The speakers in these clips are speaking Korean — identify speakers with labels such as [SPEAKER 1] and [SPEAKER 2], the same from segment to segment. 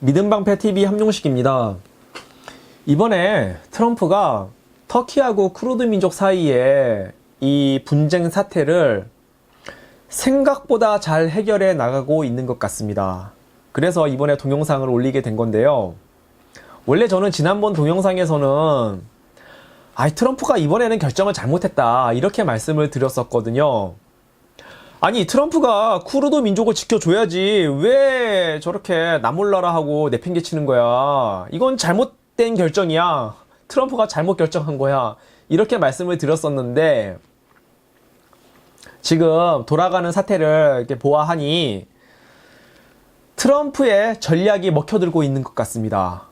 [SPEAKER 1] 믿음방패 TV 함용식입니다. 이번에 트럼프가 터키하고 쿠르드 민족 사이에 이 분쟁 사태를 생각보다 잘 해결해 나가고 있는 것 같습니다. 그래서 이번에 동영상을 올리게 된 건데요. 원래 저는 지난번 동영상에서는 아이 트럼프가 이번에는 결정을 잘못했다 이렇게 말씀을 드렸었거든요. 아니 트럼프가 쿠르드 민족을 지켜줘야지 왜 저렇게 나몰라라 하고 내팽개치는 거야? 이건 잘못된 결정이야. 트럼프가 잘못 결정한 거야. 이렇게 말씀을 드렸었는데 지금 돌아가는 사태를 이렇게 보아하니 트럼프의 전략이 먹혀들고 있는 것 같습니다.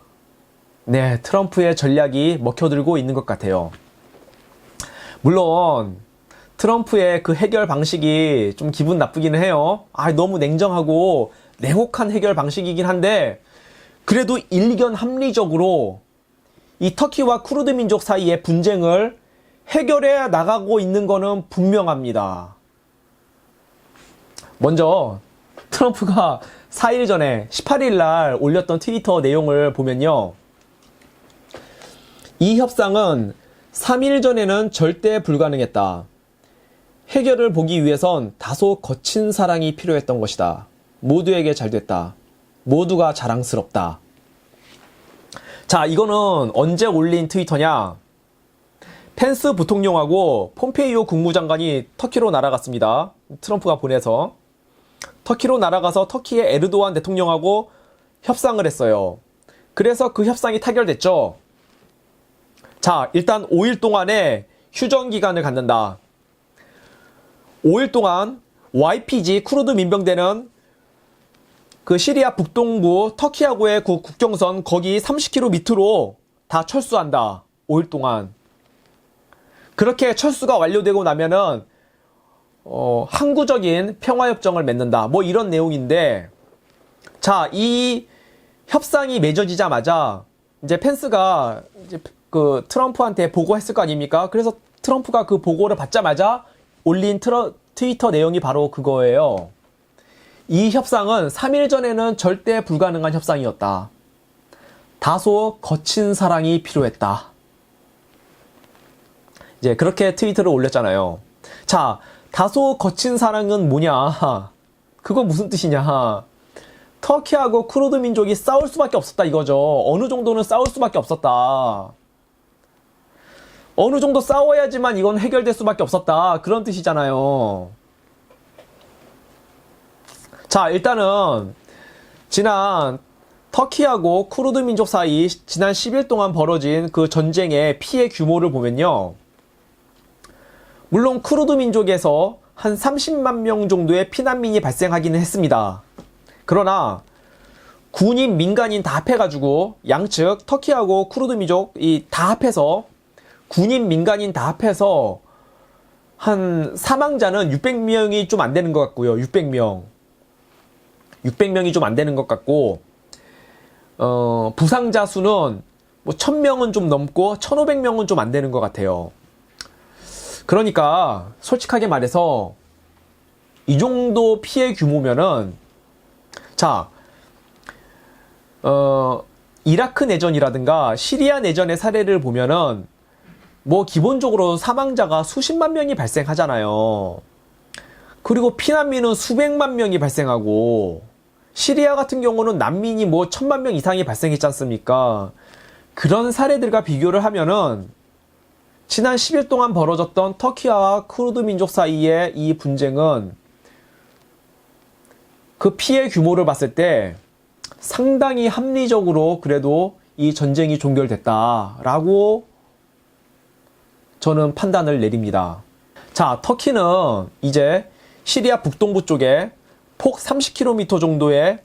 [SPEAKER 1] 네 트럼프의 전략이 먹혀들고 있는 것 같아요. 물론 트럼프의 그 해결 방식이 좀 기분 나쁘기는 해요. 아, 너무 냉정하고 냉혹한 해결 방식이긴 한데, 그래도 일견 합리적으로 이 터키와 쿠르드 민족 사이의 분쟁을 해결해 나가고 있는 거는 분명합니다. 먼저, 트럼프가 4일 전에 18일 날 올렸던 트위터 내용을 보면요. 이 협상은 3일 전에는 절대 불가능했다. 해결을 보기 위해선 다소 거친 사랑이 필요했던 것이다. 모두에게 잘 됐다. 모두가 자랑스럽다. 자, 이거는 언제 올린 트위터냐? 펜스 부통령하고 폼페이오 국무장관이 터키로 날아갔습니다. 트럼프가 보내서. 터키로 날아가서 터키의 에르도안 대통령하고 협상을 했어요. 그래서 그 협상이 타결됐죠. 자, 일단 5일 동안의 휴전 기간을 갖는다. 5일 동안 YPG 쿠르드 민병대는 그 시리아 북동부 터키하고의 그 국경선 거기 30km 밑으로 다 철수한다. 5일 동안. 그렇게 철수가 완료되고 나면은 어, 항구적인 평화협정을 맺는다. 뭐 이런 내용인데 자, 이 협상이 맺어지자마자 이제 펜스가 이제 그 트럼프한테 보고했을 거 아닙니까? 그래서 트럼프가 그 보고를 받자마자 올린 트러, 트위터 내용이 바로 그거예요. 이 협상은 3일 전에는 절대 불가능한 협상이었다. 다소 거친 사랑이 필요했다. 이제 그렇게 트위터를 올렸잖아요. 자, 다소 거친 사랑은 뭐냐? 그거 무슨 뜻이냐? 터키하고 쿠르드 민족이 싸울 수밖에 없었다 이거죠. 어느 정도는 싸울 수밖에 없었다. 어느 정도 싸워야지만 이건 해결될 수밖에 없었다. 그런 뜻이잖아요. 자, 일단은, 지난 터키하고 쿠르드 민족 사이 지난 10일 동안 벌어진 그 전쟁의 피해 규모를 보면요. 물론 쿠르드 민족에서 한 30만 명 정도의 피난민이 발생하기는 했습니다. 그러나 군인, 민간인 다 합해가지고 양측 터키하고 쿠르드 민족 이 다 합해서 군인, 민간인 다 합해서 한 사망자는 600명이 좀 안 되는 것 같고요. 600명. 600명이 좀 안 되는 것 같고, 어, 부상자 수는 뭐 1000명은 좀 넘고 1500명은 좀 안 되는 것 같아요. 그러니까 솔직하게 말해서 이 정도 피해 규모면은 자, 어, 이라크 내전이라든가 시리아 내전의 사례를 보면은 뭐 기본적으로 사망자가 수십만 명이 발생하잖아요. 그리고 피난민은 수백만 명이 발생하고 시리아 같은 경우는 난민이 뭐 천만 명 이상이 발생했지 않습니까? 그런 사례들과 비교를 하면은 지난 10일 동안 벌어졌던 터키와 쿠르드 민족 사이의 이 분쟁은 그 피해 규모를 봤을 때 상당히 합리적으로 그래도 이 전쟁이 종결됐다라고 저는 판단을 내립니다. 자, 터키는 이제 시리아 북동부 쪽에 폭 30km 정도의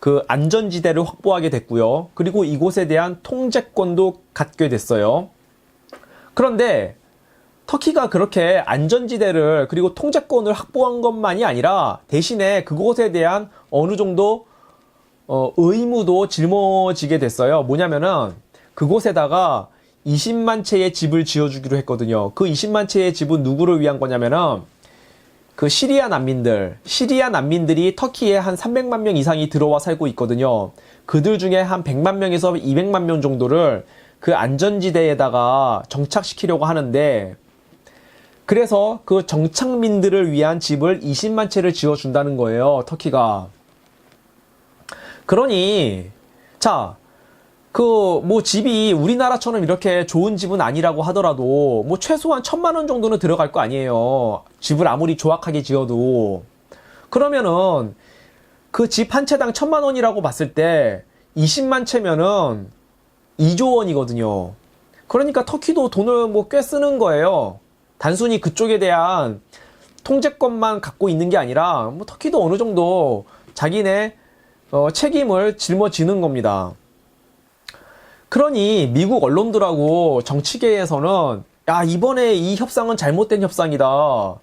[SPEAKER 1] 그 안전지대를 확보하게 됐고요. 그리고 이곳에 대한 통제권도 갖게 됐어요. 그런데 터키가 그렇게 안전지대를 그리고 통제권을 확보한 것만이 아니라 대신에 그곳에 대한 어느 정도 어, 의무도 짊어지게 됐어요. 뭐냐면은 그곳에다가 20만 채의 집을 지어주기로 했거든요. 그 20만 채의 집은 누구를 위한 거냐면은 그 시리아 난민들, 시리아 난민들이 터키에 한 300만 명 이상이 들어와 살고 있거든요. 그들 중에 한 100만 명에서 200만 명 정도를 그 안전지대에다가 정착시키려고 하는데 그래서 그 정착민들을 위한 집을 20만 채를 지어준다는 거예요, 터키가. 그러니, 자, 그, 뭐 집이 우리나라처럼 이렇게 좋은 집은 아니라고 하더라도, 뭐 최소한 천만 원 정도는 들어갈 거 아니에요. 집을 아무리 조악하게 지어도. 그러면은, 그 집 한 채당 천만 원이라고 봤을 때, 20만 채면은 2조 원이거든요. 그러니까 터키도 돈을 뭐 꽤 쓰는 거예요. 단순히 그쪽에 대한 통제권만 갖고 있는 게 아니라, 뭐 터키도 어느 정도 자기네 어, 책임을 짊어지는 겁니다. 그러니 미국 언론들하고 정치계에서는 야 이번에 이 협상은 잘못된 협상이다.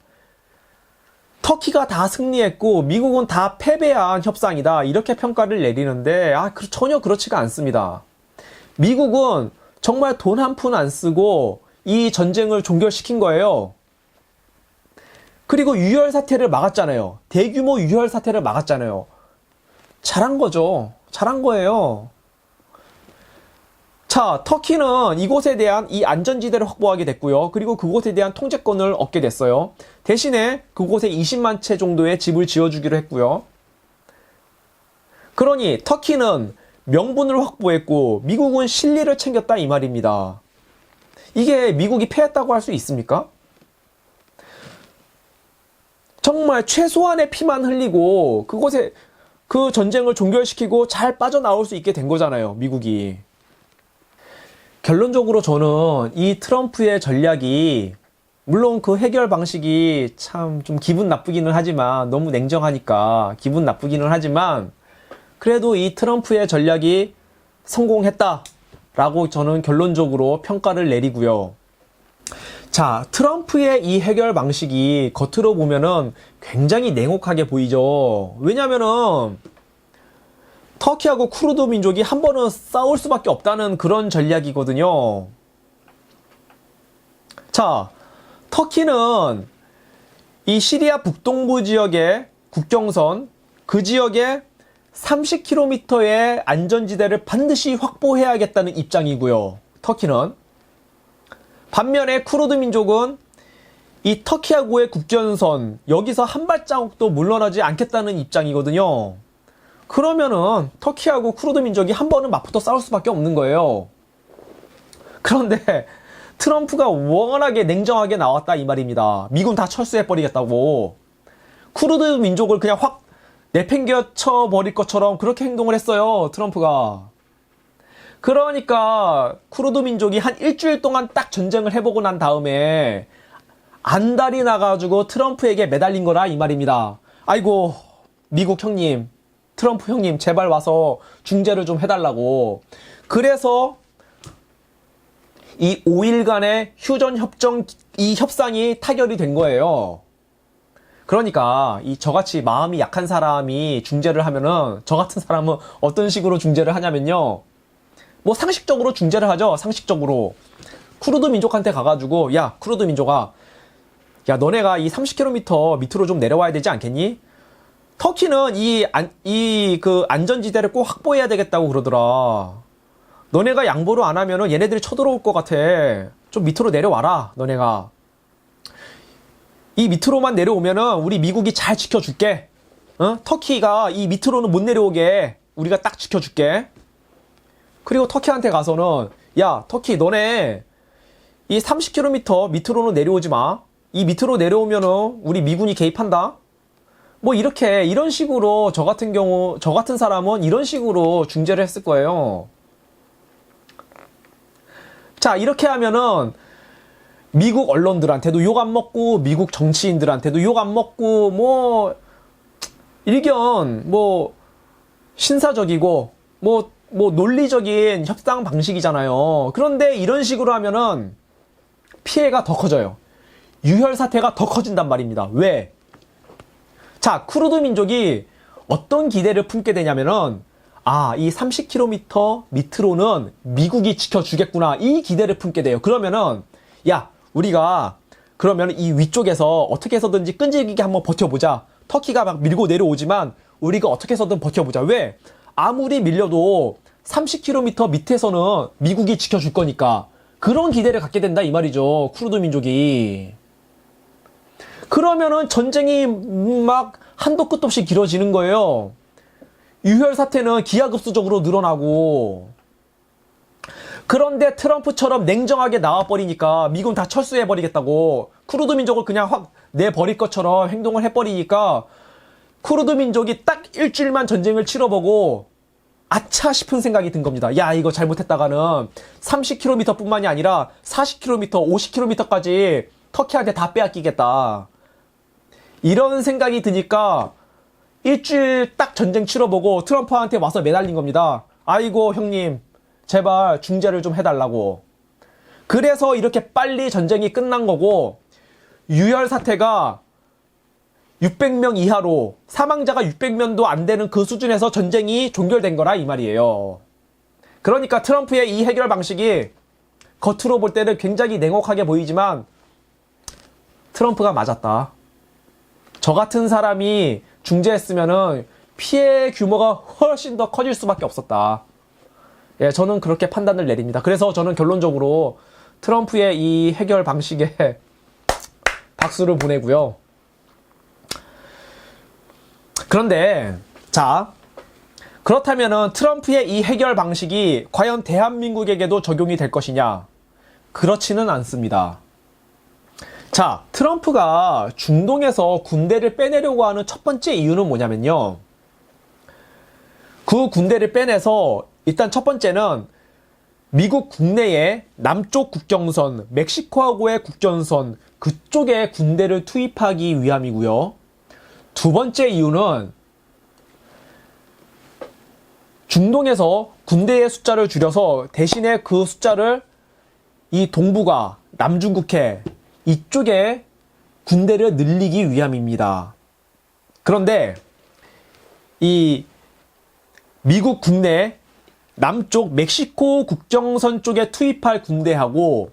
[SPEAKER 1] 터키가 다 승리했고 미국은 다 패배한 협상이다. 이렇게 평가를 내리는데 아 그- 전혀 그렇지가 않습니다. 미국은 정말 돈 한 푼 안 쓰고 이 전쟁을 종결시킨 거예요. 그리고 유혈 사태를 막았잖아요. 대규모 유혈 사태를 막았잖아요. 잘한 거죠. 잘한 거예요. 자, 터키는 이곳에 대한 이 안전지대를 확보하게 됐고요. 그리고 그곳에 대한 통제권을 얻게 됐어요. 대신에 그곳에 20만 채 정도의 집을 지어주기로 했고요. 그러니 터키는 명분을 확보했고 미국은 실리를 챙겼다 이 말입니다. 이게 미국이 패했다고 할 수 있습니까? 정말 최소한의 피만 흘리고 그곳에 그 전쟁을 종결시키고 잘 빠져나올 수 있게 된 거잖아요, 미국이. 결론적으로 저는 이 트럼프의 전략이 물론 그 해결 방식이 참 좀 기분 나쁘기는 하지만 너무 냉정하니까 기분 나쁘기는 하지만 그래도 이 트럼프의 전략이 성공했다라고 저는 결론적으로 평가를 내리고요. 자, 트럼프의 이 해결 방식이 겉으로 보면은 굉장히 냉혹하게 보이죠. 왜냐면은 터키하고 쿠르드 민족이 한 번은 싸울 수밖에 없다는 그런 전략이거든요. 자, 터키는 이 시리아 북동부 지역의 국경선, 그 지역에 30km의 안전지대를 반드시 확보해야겠다는 입장이고요. 터키는. 반면에 쿠르드 민족은 이 터키하고의 국경선, 여기서 한 발자국도 물러나지 않겠다는 입장이거든요. 그러면은 터키하고 쿠르드 민족이 한 번은 맞붙어 싸울 수밖에 없는 거예요. 그런데 트럼프가 워낙에 냉정하게 나왔다 이 말입니다. 미군 다 철수해 버리겠다고. 쿠르드 민족을 그냥 확 내팽개쳐 버릴 것처럼 그렇게 행동을 했어요. 트럼프가. 그러니까 쿠르드 민족이 한 일주일 동안 딱 전쟁을 해보고 난 다음에 안달이 나가지고 트럼프에게 매달린 거라 이 말입니다. 아이고 미국 형님, 트럼프 형님 제발 와서 중재를 좀 해달라고. 그래서 이 5일간의 휴전 협정 이 협상이 타결이 된 거예요. 그러니까 이 저같이 마음이 약한 사람이 중재를 하면은 저 같은 사람은 어떤 식으로 중재를 하냐면요. 뭐 상식적으로 중재를 하죠. 상식적으로. 쿠르드 민족한테 가가지고 야 쿠르드 민족아 야 너네가 이 30km 밑으로 좀 내려와야 되지 않겠니? 터키는 이이그 안전지대를 꼭 확보해야 되겠다고 그러더라. 너네가 양보를 안 하면은 얘네들이 쳐들어올 것 같아. 좀 밑으로 내려와라, 너네가. 이 밑으로만 내려오면은 우리 미국이 잘 지켜줄게. 어? 터키가 이 밑으로는 못 내려오게 우리가 딱 지켜줄게. 그리고 터키한테 가서는 야, 터키 너네 이 30km 밑으로는 내려오지 마. 이 밑으로 내려오면은 우리 미군이 개입한다. 뭐 이렇게 이런 식으로 저 같은 경우 저 같은 사람은 이런 식으로 중재를 했을 거예요. 자, 이렇게 하면은 미국 언론들한테도 욕 안 먹고 미국 정치인들한테도 욕 안 먹고 뭐 일견 뭐 신사적이고 뭐뭐 논리적인 협상 방식이잖아요. 그런데 이런 식으로 하면은 피해가 더 커져요. 유혈 사태가 더 커진단 말입니다. 왜? 자, 쿠르드 민족이 어떤 기대를 품게 되냐면은 아, 이 30km 밑으로는 미국이 지켜주겠구나. 이 기대를 품게 돼요. 그러면은, 야, 우리가, 그러면 이 위쪽에서 어떻게 해서든지 끈질기게 한번 버텨보자. 터키가 막 밀고 내려오지만, 우리가 어떻게 해서든 버텨보자. 왜? 아무리 밀려도 30km 밑에서는 미국이 지켜줄 거니까 그런 기대를 갖게 된다 이 말이죠. 쿠르드 민족이. 그러면은 전쟁이 막 한도 끝도 없이 길어지는 거예요. 유혈 사태는 기하급수적으로 늘어나고 그런데 트럼프처럼 냉정하게 나와버리니까 미군 다 철수해버리겠다고 쿠르드 민족을 그냥 확 내버릴 것처럼 행동을 해버리니까 쿠르드 민족이 딱 일주일만 전쟁을 치러보고 아차 싶은 생각이 든 겁니다. 야, 이거 잘못했다가는 30km 뿐만이 아니라 40km, 50km까지 터키한테 다 빼앗기겠다. 이런 생각이 드니까 일주일 딱 전쟁 치러보고 트럼프한테 와서 매달린 겁니다. 아이고, 형님, 제발 중재를 좀 해달라고. 그래서 이렇게 빨리 전쟁이 끝난 거고, 유혈 사태가 600명 이하로 사망자가 600명도 안 되는 그 수준에서 전쟁이 종결된 거라 이 말이에요. 그러니까 트럼프의 이 해결 방식이 겉으로 볼 때는 굉장히 냉혹하게 보이지만 트럼프가 맞았다. 저 같은 사람이 중재했으면은 피해 규모가 훨씬 더 커질 수밖에 없었다. 예, 저는 그렇게 판단을 내립니다. 그래서 저는 결론적으로 트럼프의 이 해결 방식에 박수를 보내고요. 그런데 자 그렇다면은 트럼프의 이 해결 방식이 과연 대한민국에게도 적용이 될 것이냐? 그렇지는 않습니다. 자, 트럼프가 중동에서 군대를 빼내려고 하는 첫 번째 이유는 뭐냐면요. 그 군대를 빼내서 일단 첫 번째는 미국 국내에 남쪽 국경선, 멕시코하고의 국경선 그쪽에 군대를 투입하기 위함이고요. 두 번째 이유는 중동에서 군대의 숫자를 줄여서 대신에 그 숫자를 이 동북아, 남중국해 이쪽에 군대를 늘리기 위함입니다. 그런데 이 미국 국내 남쪽 멕시코 국정선 쪽에 투입할 군대하고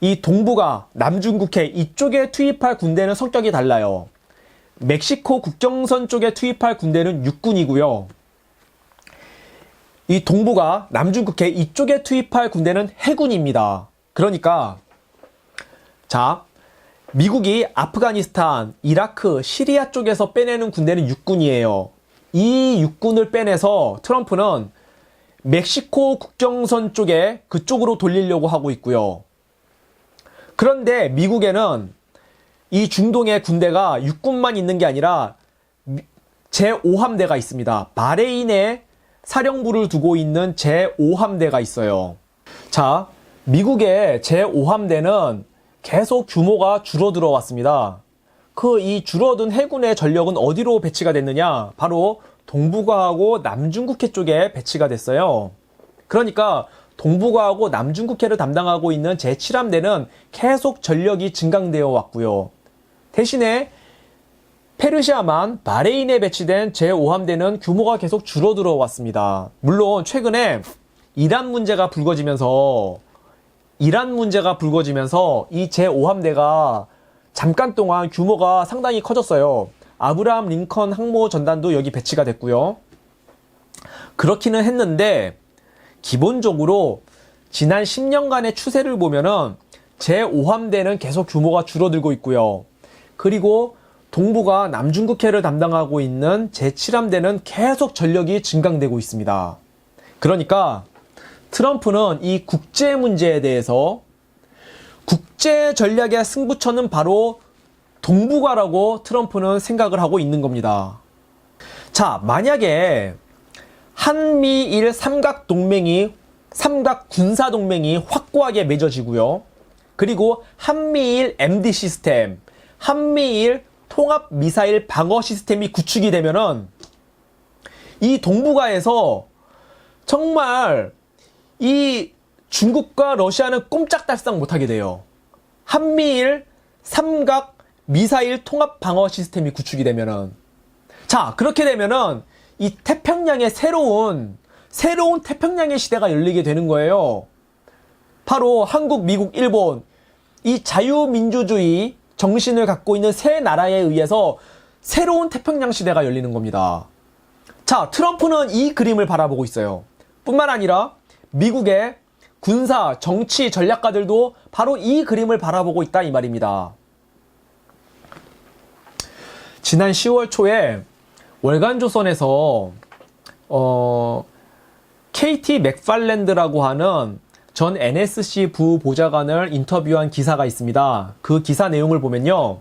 [SPEAKER 1] 이 동북아, 남중국해 이쪽에 투입할 군대는 성격이 달라요. 멕시코 국정선 쪽에 투입할 군대는 육군이고요. 이 동북아, 남중국해 이쪽에 투입할 군대는 해군입니다. 그러니까 자, 미국이 아프가니스탄, 이라크, 시리아 쪽에서 빼내는 군대는 육군이에요. 이 육군을 빼내서 트럼프는 멕시코 국정선 쪽에 그쪽으로 돌리려고 하고 있고요. 그런데 미국에는 이 중동의 군대가 육군만 있는 게 아니라 제5함대가 있습니다. 바레인에 사령부를 두고 있는 제5함대가 있어요. 자, 미국의 제5함대는 계속 규모가 줄어들어 왔습니다. 그 이 줄어든 해군의 전력은 어디로 배치가 됐느냐? 바로 동북아하고 남중국해 쪽에 배치가 됐어요. 그러니까 동북아하고 남중국해를 담당하고 있는 제7함대는 계속 전력이 증강되어 왔고요. 대신에 페르시아만 바레인에 배치된 제5함대는 규모가 계속 줄어들어 왔습니다. 물론 최근에 이란 문제가 불거지면서 이란 문제가 불거지면서 이 제5함대가 잠깐 동안 규모가 상당히 커졌어요. 아브라함 링컨 항모 전단도 여기 배치가 됐고요. 그렇기는 했는데 기본적으로 지난 10년간의 추세를 보면은 제5함대는 계속 규모가 줄어들고 있고요. 그리고 동부가 남중국해를 담당하고 있는 제7함대는 계속 전력이 증강되고 있습니다. 그러니까 트럼프는 이 국제 문제에 대해서 국제 전략의 승부처는 바로 동북아라고 트럼프는 생각을 하고 있는 겁니다. 자, 만약에 한미일 삼각 동맹이 삼각 군사 동맹이 확고하게 맺어지고요. 그리고 한미일 MD 시스템, 한미일 통합 미사일 방어 시스템이 구축이 되면은 이 동북아에서 정말 이 중국과 러시아는 꼼짝달싹 못하게 돼요. 한미일 삼각 미사일 통합 방어 시스템이 구축이 되면은 자 그렇게 되면은 이 태평양의 새로운 새로운 태평양의 시대가 열리게 되는 거예요. 바로 한국, 미국, 일본 이 자유민주주의 정신을 갖고 있는 세 나라에 의해서 새로운 태평양 시대가 열리는 겁니다. 자, 트럼프는 이 그림을 바라보고 있어요. 뿐만 아니라 미국의 군사, 정치 전략가들도 바로 이 그림을 바라보고 있다 이 말입니다. 지난 10월 초에 월간조선에서 어, KT 맥팔랜드라고 하는 전 NSC 부보좌관을 인터뷰한 기사가 있습니다. 그 기사 내용을 보면요.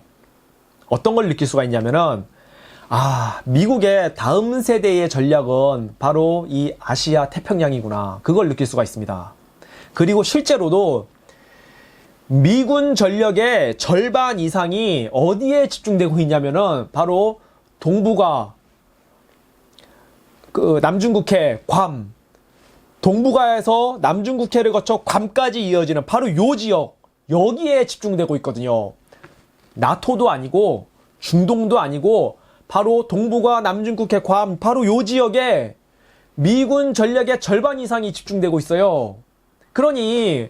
[SPEAKER 1] 어떤 걸 느낄 수가 있냐면은 아, 미국의 다음 세대의 전략은 바로 이 아시아 태평양이구나. 그걸 느낄 수가 있습니다. 그리고 실제로도 미군 전력의 절반 이상이 어디에 집중되고 있냐면은 바로 동북아, 그 남중국해, 괌, 동북아에서 남중국해를 거쳐 괌까지 이어지는 바로 요 지역 여기에 집중되고 있거든요. 나토도 아니고 중동도 아니고 바로 동북아 남중국해 괌 바로 요 지역에 미군 전력의 절반 이상이 집중되고 있어요. 그러니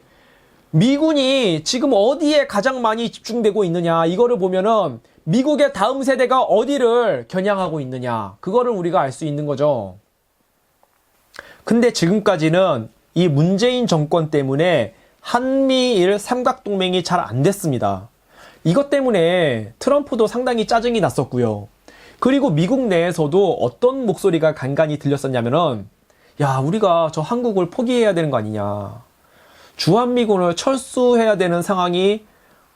[SPEAKER 1] 미군이 지금 어디에 가장 많이 집중되고 있느냐 이거를 보면은 미국의 다음 세대가 어디를 겨냥하고 있느냐 그거를 우리가 알 수 있는 거죠. 근데 지금까지는 이 문재인 정권 때문에 한미일 삼각동맹이 잘 안 됐습니다. 이것 때문에 트럼프도 상당히 짜증이 났었고요. 그리고 미국 내에서도 어떤 목소리가 간간히 들렸었냐면은 야, 우리가 저 한국을 포기해야 되는 거 아니냐. 주한미군을 철수해야 되는 상황이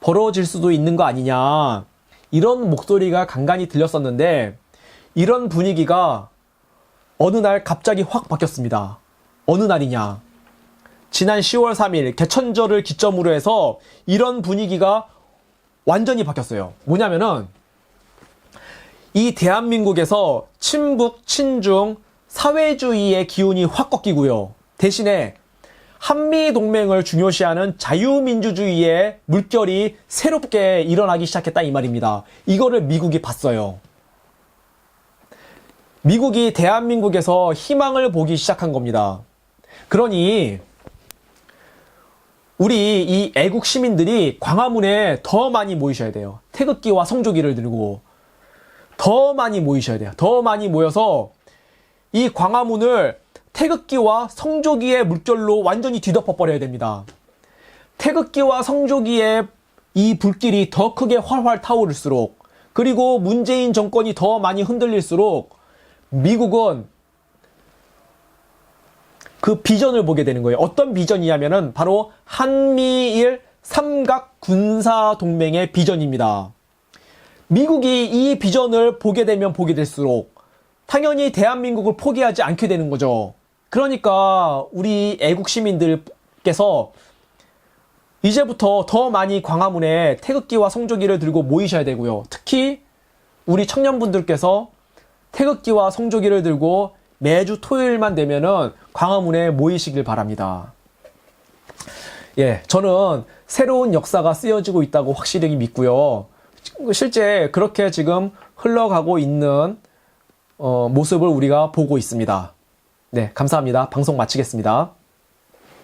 [SPEAKER 1] 벌어질 수도 있는 거 아니냐. 이런 목소리가 간간히 들렸었는데 이런 분위기가 어느 날 갑자기 확 바뀌었습니다. 어느 날이냐. 지난 10월 3일 개천절을 기점으로 해서 이런 분위기가 완전히 바뀌었어요. 뭐냐면은 이 대한민국에서 친북, 친중, 사회주의의 기운이 확 꺾이고요. 대신에 한미 동맹을 중요시하는 자유민주주의의 물결이 새롭게 일어나기 시작했다 이 말입니다. 이거를 미국이 봤어요. 미국이 대한민국에서 희망을 보기 시작한 겁니다. 그러니 우리 이 애국 시민들이 광화문에 더 많이 모이셔야 돼요. 태극기와 성조기를 들고 더 많이 모이셔야 돼요. 더 많이 모여서 이 광화문을 태극기와 성조기의 물결로 완전히 뒤덮어 버려야 됩니다. 태극기와 성조기의 이 불길이 더 크게 활활 타오를수록 그리고 문재인 정권이 더 많이 흔들릴수록 미국은 그 비전을 보게 되는 거예요. 어떤 비전이냐면은 바로 한미일 삼각 군사 동맹의 비전입니다. 미국이 이 비전을 보게 되면 보게 될수록 당연히 대한민국을 포기하지 않게 되는 거죠. 그러니까 우리 애국 시민들께서 이제부터 더 많이 광화문에 태극기와 성조기를 들고 모이셔야 되고요. 특히 우리 청년분들께서 태극기와 성조기를 들고 매주 토요일만 되면은 광화문에 모이시길 바랍니다. 예, 저는 새로운 역사가 쓰여지고 있다고 확실히 믿고요. 실제 그렇게 지금 흘러가고 있는 어, 모습을 우리가 보고 있습니다. 네, 감사합니다. 방송 마치겠습니다.